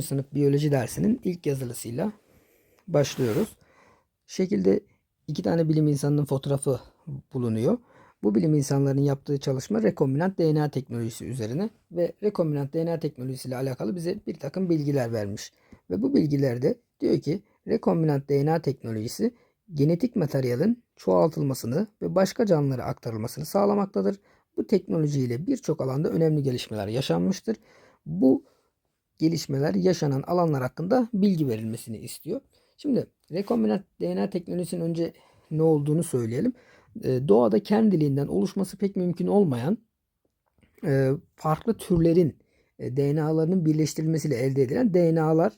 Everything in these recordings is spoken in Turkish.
sınıf biyoloji dersinin ilk yazılısıyla başlıyoruz. Şekilde iki tane bilim insanının fotoğrafı bulunuyor. Bu bilim insanlarının yaptığı çalışma rekombinant DNA teknolojisi üzerine ve rekombinant DNA teknolojisiyle alakalı bize bir takım bilgiler vermiş. Ve bu bilgilerde diyor ki rekombinant DNA teknolojisi genetik materyalin çoğaltılmasını ve başka canlılara aktarılmasını sağlamaktadır. Bu teknolojiyle birçok alanda önemli gelişmeler yaşanmıştır. Bu gelişmeler yaşanan alanlar hakkında bilgi verilmesini istiyor. Şimdi rekombinant DNA teknolojisinin önce ne olduğunu söyleyelim. Ee, Doğada kendiliğinden oluşması pek mümkün olmayan e, farklı türlerin e, DNA'larının birleştirilmesiyle elde edilen DNA'lar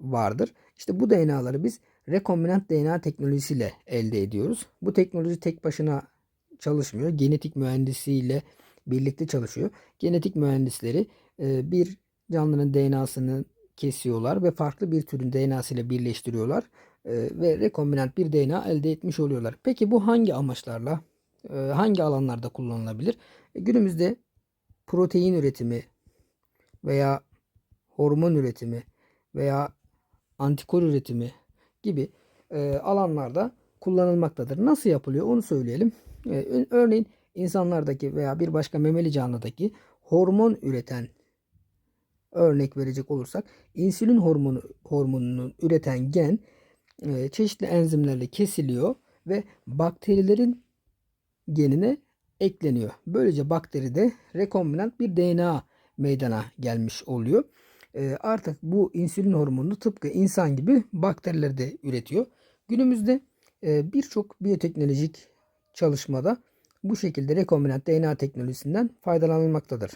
vardır. İşte bu DNA'ları biz rekombinant DNA teknolojisiyle elde ediyoruz. Bu teknoloji tek başına çalışmıyor. Genetik mühendisiyle birlikte çalışıyor. Genetik mühendisleri e, bir canlının DNA'sını kesiyorlar ve farklı bir türün DNA'sı ile birleştiriyorlar e, ve rekombinant bir DNA elde etmiş oluyorlar. Peki bu hangi amaçlarla, e, hangi alanlarda kullanılabilir? E, Günümüzde protein üretimi veya hormon üretimi veya antikor üretimi gibi alanlarda kullanılmaktadır. Nasıl yapılıyor onu söyleyelim. Örneğin insanlardaki veya bir başka memeli canlıdaki hormon üreten örnek verecek olursak insülin hormonu hormonunu üreten gen e, çeşitli enzimlerle kesiliyor ve bakterilerin genine ekleniyor. Böylece bakteride rekombinant bir DNA meydana gelmiş oluyor. E, artık bu insülin hormonunu tıpkı insan gibi bakteriler de üretiyor. Günümüzde e, birçok biyoteknolojik çalışmada bu şekilde rekombinant DNA teknolojisinden faydalanılmaktadır.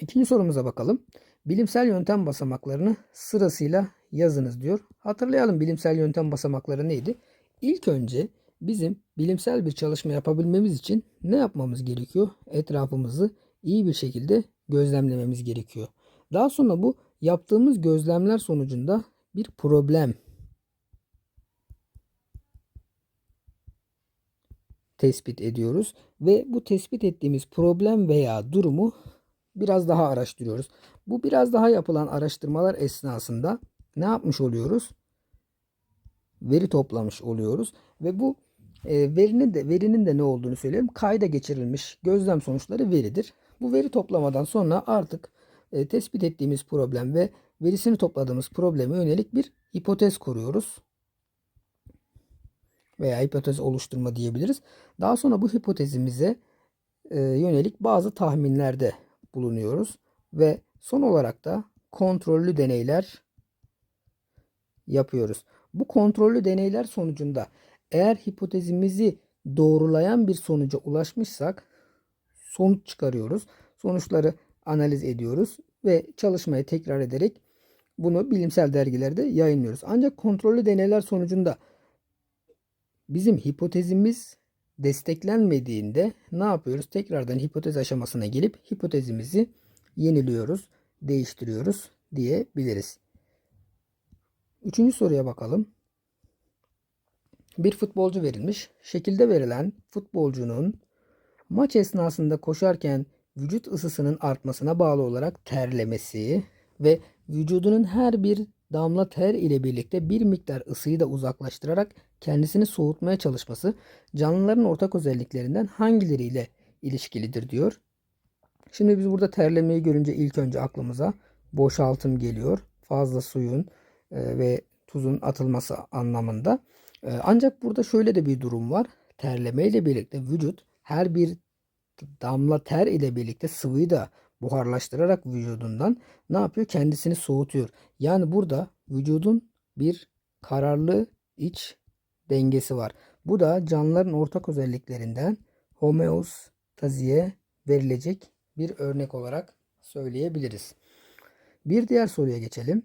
İkinci sorumuza bakalım. Bilimsel yöntem basamaklarını sırasıyla yazınız diyor. Hatırlayalım bilimsel yöntem basamakları neydi? İlk önce bizim bilimsel bir çalışma yapabilmemiz için ne yapmamız gerekiyor? Etrafımızı iyi bir şekilde gözlemlememiz gerekiyor. Daha sonra bu yaptığımız gözlemler sonucunda bir problem tespit ediyoruz ve bu tespit ettiğimiz problem veya durumu biraz daha araştırıyoruz. Bu biraz daha yapılan araştırmalar esnasında ne yapmış oluyoruz? Veri toplamış oluyoruz ve bu e, verinin de verinin de ne olduğunu söyleyeyim. Kayda geçirilmiş gözlem sonuçları veridir. Bu veri toplamadan sonra artık e, tespit ettiğimiz problem ve verisini topladığımız probleme yönelik bir hipotez kuruyoruz. Veya hipotez oluşturma diyebiliriz. Daha sonra bu hipotezimize e, yönelik bazı tahminlerde bulunuyoruz ve son olarak da kontrollü deneyler yapıyoruz. Bu kontrollü deneyler sonucunda eğer hipotezimizi doğrulayan bir sonuca ulaşmışsak sonuç çıkarıyoruz. Sonuçları analiz ediyoruz ve çalışmayı tekrar ederek bunu bilimsel dergilerde yayınlıyoruz. Ancak kontrollü deneyler sonucunda bizim hipotezimiz desteklenmediğinde ne yapıyoruz? Tekrardan hipotez aşamasına gelip hipotezimizi yeniliyoruz, değiştiriyoruz diyebiliriz. Üçüncü soruya bakalım. Bir futbolcu verilmiş. Şekilde verilen futbolcunun maç esnasında koşarken vücut ısısının artmasına bağlı olarak terlemesi ve vücudunun her bir damla ter ile birlikte bir miktar ısıyı da uzaklaştırarak kendisini soğutmaya çalışması canlıların ortak özelliklerinden hangileriyle ilişkilidir diyor. Şimdi biz burada terlemeyi görünce ilk önce aklımıza boşaltım geliyor. Fazla suyun e, ve tuzun atılması anlamında. E, Ancak burada şöyle de bir durum var. Terleme ile birlikte vücut her bir damla ter ile birlikte sıvıyı da buharlaştırarak vücudundan ne yapıyor? Kendisini soğutuyor. Yani burada vücudun bir kararlı iç dengesi var. Bu da canlıların ortak özelliklerinden homeostaziye verilecek bir örnek olarak söyleyebiliriz. Bir diğer soruya geçelim.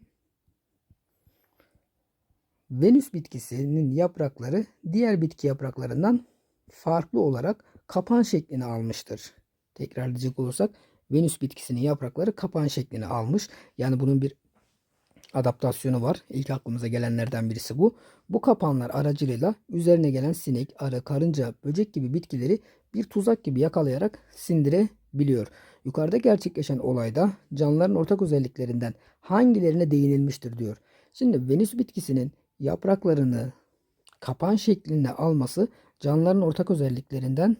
Venüs bitkisinin yaprakları diğer bitki yapraklarından farklı olarak kapan şeklini almıştır. Tekrarlayacak olursak Venüs bitkisinin yaprakları kapan şeklini almış. Yani bunun bir adaptasyonu var. İlk aklımıza gelenlerden birisi bu. Bu kapanlar aracılığıyla üzerine gelen sinek, arı, karınca, böcek gibi bitkileri bir tuzak gibi yakalayarak sindire biliyor. Yukarıda gerçekleşen olayda canlıların ortak özelliklerinden hangilerine değinilmiştir diyor. Şimdi Venüs bitkisinin yapraklarını kapan şeklinde alması canlıların ortak özelliklerinden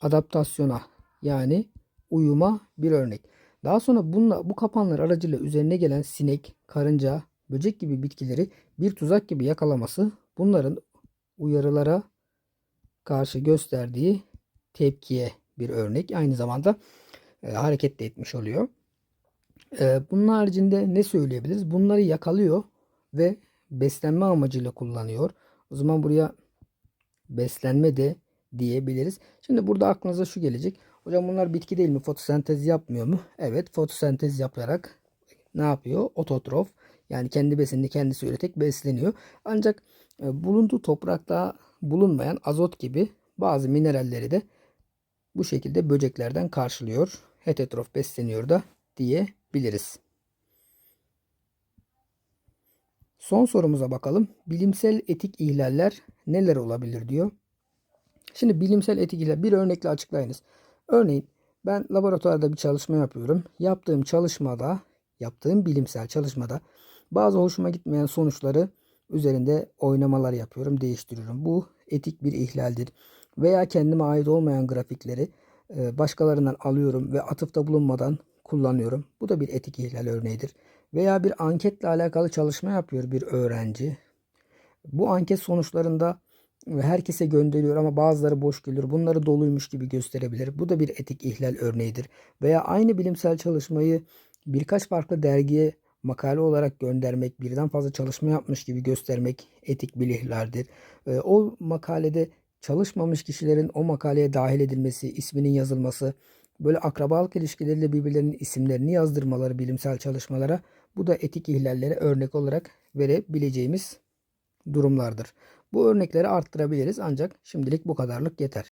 adaptasyona yani uyuma bir örnek. Daha sonra bununla, bu kapanlar aracılığıyla üzerine gelen sinek, karınca, böcek gibi bitkileri bir tuzak gibi yakalaması bunların uyarılara karşı gösterdiği tepkiye bir örnek. Aynı zamanda e, hareket de etmiş oluyor. E, bunun haricinde ne söyleyebiliriz? Bunları yakalıyor ve beslenme amacıyla kullanıyor. O zaman buraya beslenme de diyebiliriz. Şimdi burada aklınıza şu gelecek. Hocam bunlar bitki değil mi? Fotosentez yapmıyor mu? Evet, fotosentez yaparak ne yapıyor? Ototrof. Yani kendi besinini kendisi üreterek besleniyor. Ancak e, bulunduğu toprakta bulunmayan azot gibi bazı mineralleri de bu şekilde böceklerden karşılıyor. Heterotrof besleniyor da diyebiliriz. Son sorumuza bakalım. Bilimsel etik ihlaller neler olabilir diyor. Şimdi bilimsel etik ihlal bir örnekle açıklayınız. Örneğin ben laboratuvarda bir çalışma yapıyorum. Yaptığım çalışmada, yaptığım bilimsel çalışmada bazı hoşuma gitmeyen sonuçları üzerinde oynamalar yapıyorum, değiştiriyorum. Bu etik bir ihlaldir. Veya kendime ait olmayan grafikleri e, başkalarından alıyorum ve atıfta bulunmadan kullanıyorum. Bu da bir etik ihlal örneğidir. Veya bir anketle alakalı çalışma yapıyor bir öğrenci. Bu anket sonuçlarında herkese gönderiyor ama bazıları boş geliyor. Bunları doluymuş gibi gösterebilir. Bu da bir etik ihlal örneğidir. Veya aynı bilimsel çalışmayı birkaç farklı dergiye makale olarak göndermek, birden fazla çalışma yapmış gibi göstermek etik bir ihlaldir. Ee, o makalede çalışmamış kişilerin o makaleye dahil edilmesi, isminin yazılması, böyle akrabalık ilişkileriyle birbirlerinin isimlerini yazdırmaları bilimsel çalışmalara bu da etik ihlallere örnek olarak verebileceğimiz durumlardır. Bu örnekleri arttırabiliriz ancak şimdilik bu kadarlık yeter.